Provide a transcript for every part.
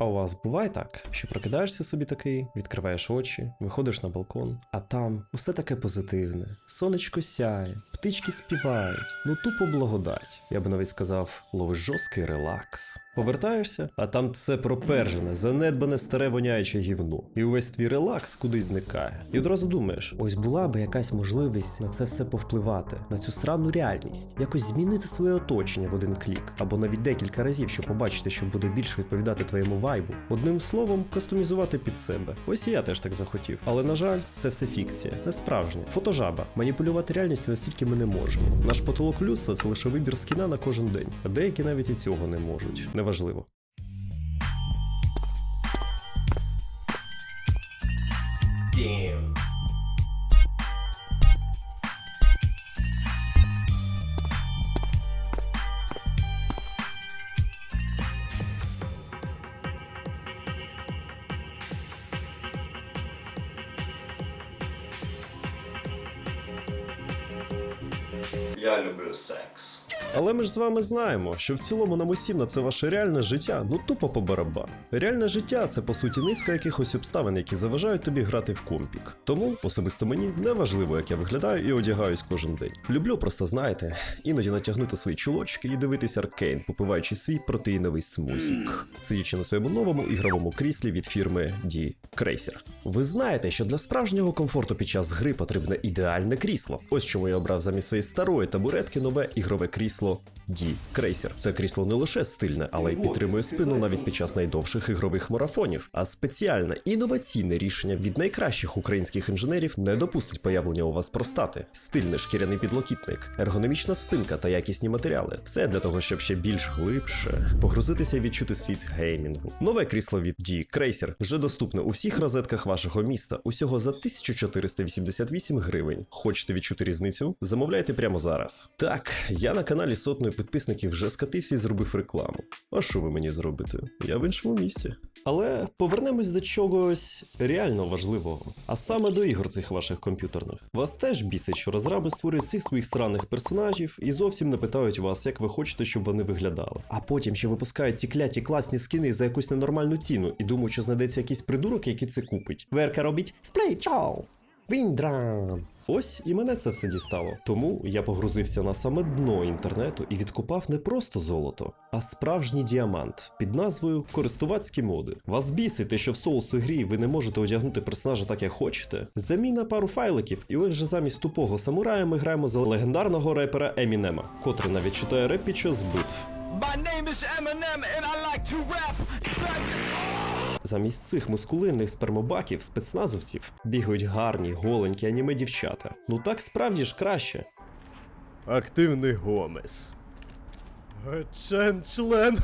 А у вас буває так, що прокидаєшся собі такий, відкриваєш очі, виходиш на балкон, а там усе таке позитивне. Сонечко сяє, птички співають, ну тупо благодать. Я би навіть сказав, ловиш жорсткий релакс. Повертаєшся, а там це пропержене, занедбане старе воняюче гівно. І увесь твій релакс кудись зникає. І одразу думаєш, ось була би якась можливість на це все повпливати, на цю срану реальність, якось змінити своє оточення в один клік, або навіть декілька разів, щоб побачити, що буде більш відповідати твоєму вайбу. Одним словом, кастомізувати під себе. Ось і я теж так захотів. Але на жаль, це все фікція, не справжня. Фотожаба. Маніпулювати реальністю настільки ми не можемо. Наш потолок людства це лише вибір скіна на кожен день, деякі навіть і цього не можуть. Неважливо. Damn. Я люблю секс. Але ми ж з вами знаємо, що в цілому нам усім на це ваше реальне життя ну тупо по барабану. Реальне життя це по суті низка якихось обставин, які заважають тобі грати в компік. Тому особисто мені не важливо, як я виглядаю і одягаюсь кожен день. Люблю просто, знаєте, іноді натягнути свої чулочки і дивитись аркейн, попиваючи свій протеїновий смузік, сидячи на своєму новому ігровому кріслі від фірми D Cracer. Ви знаєте, що для справжнього комфорту під час гри потрібне ідеальне крісло. Ось чому я обрав замість своєї старої табуретки нове ігрове крісло D Cracer. Це крісло не лише стильне, але й підтримує спину навіть під час найдовших ігрових марафонів. А спеціальне інноваційне рішення від найкращих українських інженерів не допустить появлення у вас простати. Стильний шкіряний підлокітник, ергономічна спинка та якісні матеріали. Все для того, щоб ще більш глибше погрузитися і відчути світ геймінгу. Нове крісло від D Cracer вже доступне у всіх розетках вашого міста. Усього за 1488 гривень. Хочете відчути різницю? Замовляйте прямо зараз. Так, я на каналі сотною підписників вже скатився і зробив рекламу. А що ви мені зробите? Я в іншому місці. Але повернемось до чогось реально важливого, а саме до ігор цих ваших комп'ютерних. Вас теж бісить, що розраби створюють цих своїх сраних персонажів і зовсім не питають вас, як ви хочете, щоб вони виглядали. А потім ще випускають ці кляті класні скини за якусь ненормальну ціну і думають, що знайдеться якийсь придурок, який це купить. Верка робить сплей чау! Віндрам! Ось і мене це все дістало. Тому я погрузився на саме дно інтернету і відкопав не просто золото, а справжній діамант під назвою Користувацькі моди. Вас бісить те, що в соус грі ви не можете одягнути персонажа так, як хочете. Заміна пару файликів, і ось вже замість тупого самурая ми граємо за легендарного репера Емінема, котрий навіть читає реп під час битв. My name is Eminem and I like to rap. Замість цих мускулинних спермобаків спецназовців бігають гарні, голенькі аніме дівчата. Ну так справді ж краще. Активний Гомес. Член член.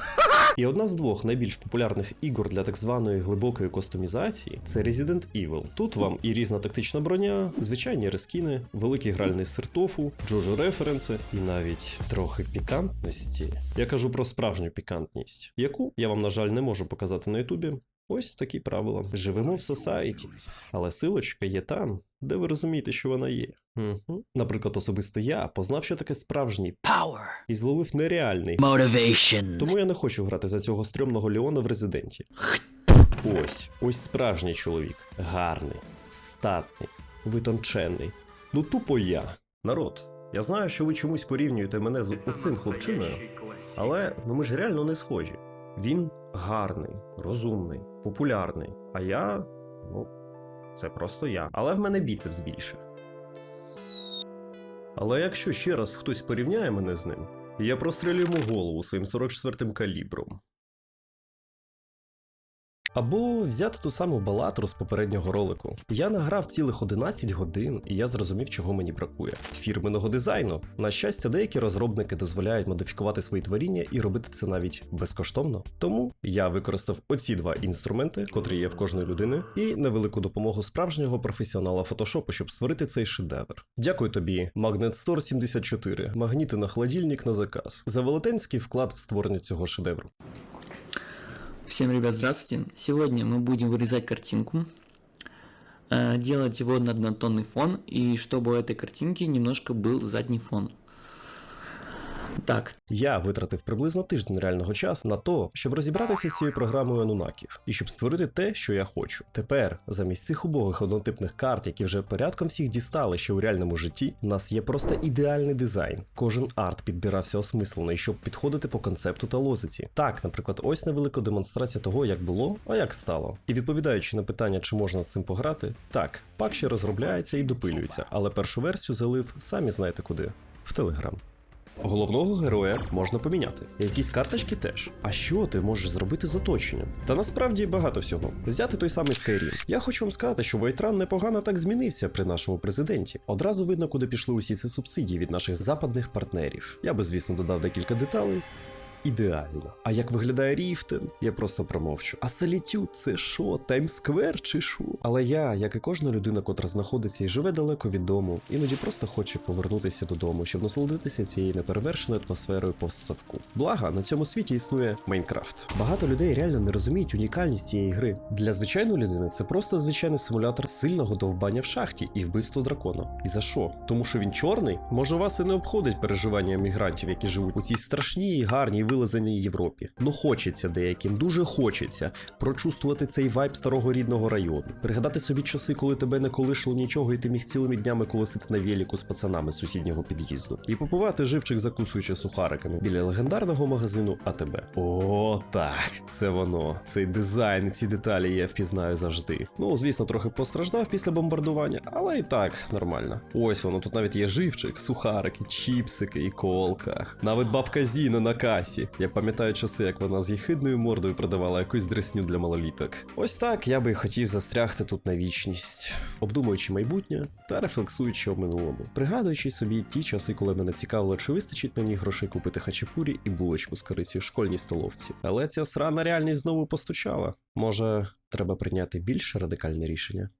І одна з двох найбільш популярних ігор для так званої глибокої кастомізації це Resident Evil. Тут вам і різна тактична броня, звичайні рескіни, великий гральний сир тофу, джоджо референси і навіть трохи пікантності. Я кажу про справжню пікантність, яку я вам, на жаль, не можу показати на Ютубі. Ось такі правила. Живемо в сосаєті, але силочка є там, де ви розумієте, що вона є. Угу. Наприклад, особисто я познав, що таке справжній Power. і зловив нереальний. Motivation. Тому я не хочу грати за цього стрьомного Леона в резиденті. Ось, ось справжній чоловік. Гарний, статний, витончений. Ну тупо я. Народ, я знаю, що ви чомусь порівнюєте мене з оцим хлопчиною, але ну ми ж реально не схожі. Він гарний, розумний, популярний. А я. ну, це просто я. Але в мене біцепс більше. Але якщо ще раз хтось порівняє мене з ним, я прострелю йому голову своїм 44-м калібром. Або взяти ту саму балатру з попереднього ролику. Я награв цілих 11 годин, і я зрозумів, чого мені бракує. Фірменного дизайну. На щастя, деякі розробники дозволяють модифікувати свої творіння і робити це навіть безкоштовно. Тому я використав оці два інструменти, котрі є в кожної людини, і невелику допомогу справжнього професіонала фотошопу, щоб створити цей шедевр. Дякую тобі, Magnet Store 74, магніти на холодильник на заказ, за велетенський вклад в створення цього шедевру. Всем, ребят, здравствуйте. Сегодня мы будем вырезать картинку, э, делать его на однотонный фон, и чтобы у этой картинки немножко был задний фон. Так, Я витратив приблизно тиждень реального часу на то, щоб розібратися з цією програмою анунаків і щоб створити те, що я хочу. Тепер, замість цих убогих однотипних карт, які вже порядком всіх дістали ще у реальному житті, у нас є просто ідеальний дизайн. Кожен арт підбирався осмислено і щоб підходити по концепту та лозиці. Так, наприклад, ось невелика демонстрація того, як було, а як стало. І відповідаючи на питання, чи можна з цим пограти, так, пак ще розробляється і допилюється, але першу версію залив самі знаєте куди в Телеграм. Головного героя можна поміняти. Якісь карточки теж. А що ти можеш зробити з оточенням? Та насправді багато всього. Взяти той самий Skyrim. Я хочу вам сказати, що Вайтран непогано так змінився при нашому президенті. Одразу видно, куди пішли усі ці субсидії від наших западних партнерів. Я би, звісно, додав декілька деталей. Ідеально. А як виглядає Ріфтен, я просто промовчу. А Солітюд це що, Таймсквер чи що? Але я, як і кожна людина, котра знаходиться і живе далеко від дому, іноді просто хоче повернутися додому, щоб насолодитися цією неперевершеною атмосферою постсовку. Блага, на цьому світі існує Майнкрафт. Багато людей реально не розуміють унікальність цієї гри. Для звичайної людини це просто звичайний симулятор сильного довбання в шахті і вбивство дракона. І за що? Тому що він чорний? Може, вас і не обходить переживання мігрантів, які живуть у цій страшній, гарній, вилизаній Європі. Ну хочеться деяким, дуже хочеться прочувствувати цей вайб старого рідного району, пригадати собі часи, коли тебе не колишило нічого, і ти міг цілими днями колесити на веліку з пацанами з сусіднього під'їзду, і попивати живчик, закусуючи сухариками біля легендарного магазину АТБ. О, так, це воно. Цей дизайн, ці деталі я впізнаю завжди. Ну, звісно, трохи постраждав після бомбардування, але і так нормально. Ось воно, тут навіть є живчик, сухарики, чіпсики і колка. Навіть бабка Зіна на касі. Я пам'ятаю часи, як вона з їхидною мордою продавала якусь дресню для малоліток. Ось так я би хотів застрягти тут на вічність, обдумуючи майбутнє та рефлексуючи об минулому, пригадуючи собі ті часи, коли мене цікавило, чи вистачить мені грошей купити хачапурі і булочку з корицею в школьній столовці. Але ця срана реальність знову постучала. Може, треба прийняти більш радикальне рішення?